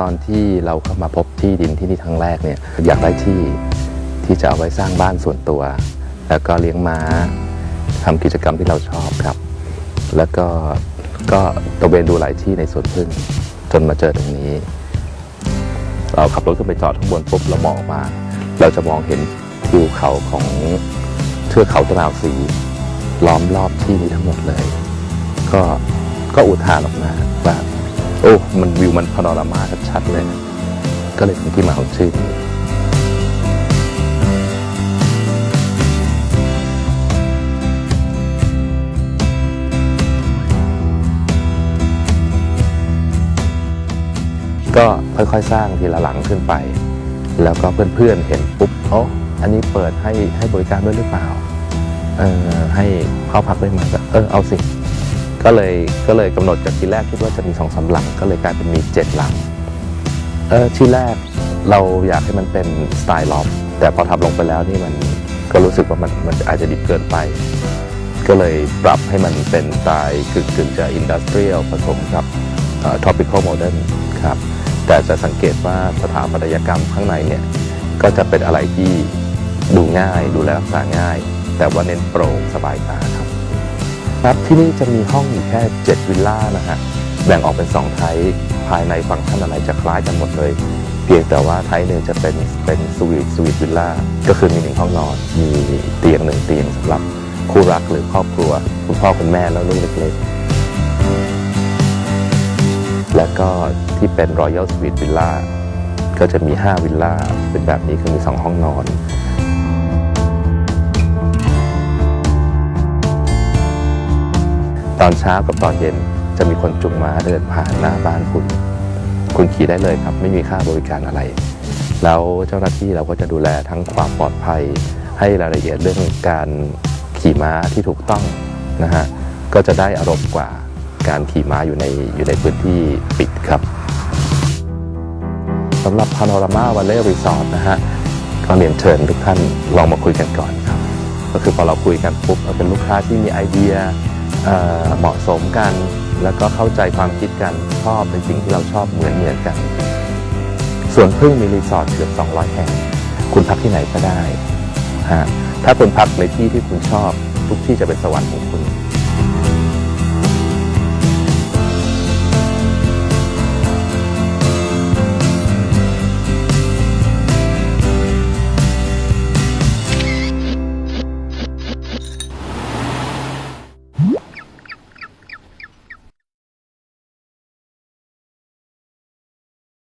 ตอนที่เราเข้ามาพบที่ดินที่นี่ครั้งแรกเนี่ยอยากได้ที่ที่จะเอาไว้สร้างบ้านส่วนตัว แล้วก็เลี้ยงม้าทำกิจกรรมที่เราชอบครับ แล้วก็ก็ตระเวนดูหลายที่ในสวนพึ่งจนมาเจอตรงนี้ เราขับรถขึ้นไปจอดข้างบนปุ๊บเรามองออกมา เราจะมองเห็นทิวเขาของเทือกเขาตะนาวสีล้อมรอบที่นี้ทั้งหมดเลย ก็ก็อุทานออกมาว่า โอ้ มันวิวมันพาโนรามาชัดๆเลยก็เลยเป็นที่มาของชื่อนี้ก็ค่อยๆ สร้างทีละหลังขึ้นไป แล้วก็เพื่อนๆเห็นปุ๊บโอ้อันนี้เปิดให้ให้บริการด้วยหรือเปล่า เออให้เข้าพักได้ไหมก็เออเอาสิ ก็เลยก็เลยกำหนดจากทีแรกคิดว่าจะมีสองสามหลัง ก็เลยกลายเป็นมีเจ็ดหลังเออที่แรกเราอยากให้มันเป็นสไตล์ล็อบแต่พอทำลงไปแล้วนี่มันก็รู้สึกว่ามันมันอาจจะดิบเกินไป ก็เลยปรับให้มันเป็นสไตล์กึ่งกึ่งจะอินดัสเทรียลผสมกับท r o p i c a l modern ครับแต่จะสังเกตว่าสถาปัตยกรรมข้างในเนี่ยก็จะเป็นอะไรที่ดูง่ายดูแลรักษาง่าย แต่ว่าเน้นโปร่งสบายตาครับ ครับที่นี่จะมีห้องอยู่แค่ 7 วิลล่านะฮะแบ่งออกเป็น 2 ไทภายในฟังก์ชันอะไรจะคล้ายกันหมดเลย เพียงแต่ว่าไทหนึ่งจะเป็นเป็นสวีทสวีทวิลล่าก็คือมีหนึ่งห้องนอนมีเตียงหนึ่งเตียงสำหรับคู่รักหรือครอบครัว คุณพ่อคุณแม่แล้วลูกเล็กๆแล้วก็ที่เป็น Royal Suite Villa ก็จะมี 5 วิลล่าเป็นแบบนี้คือมี 2 ห้องนอน อนเช้ากับตอนเย็นจะมีคนจุงม้าเดินผ่านหน้าบ้านคุณ คุณขี่ได้เลยครับ ไม่มีค่าบริการอะไร แล้วเจ้าหน้าที่เราก็จะดูแลทั้งความปลอดภัย ให้รายละเอียดเรื่องการขี่ม้าที่ถูกต้องนะฮะก็จะได้อารมณ์กว่าการขี่ม้าอยู่ในอยู่ในพื้นที่ปิดครับสำหรับ Panorama Valley Resort นะฮะก็เรียนเชิญทุกท่านลองมาคุยกันก่อนครับ ก็คือพอเราคุยกันปุ๊บเราเป็นลูกค้าที่มีไอเดีย เหมาะสมกัน แล้วก็เข้าใจความคิดกันชอบในสิ่งที่เราชอบเหมือนเหมือนกันส่วนพึ่งมีรีสอร์ทเกือบ 200 แห่ง คุณพักที่ไหนก็ได้ฮะถ้าคุณพักในที่ที่คุณชอบ ทุกที่จะเป็นสวรรค์ของคุณ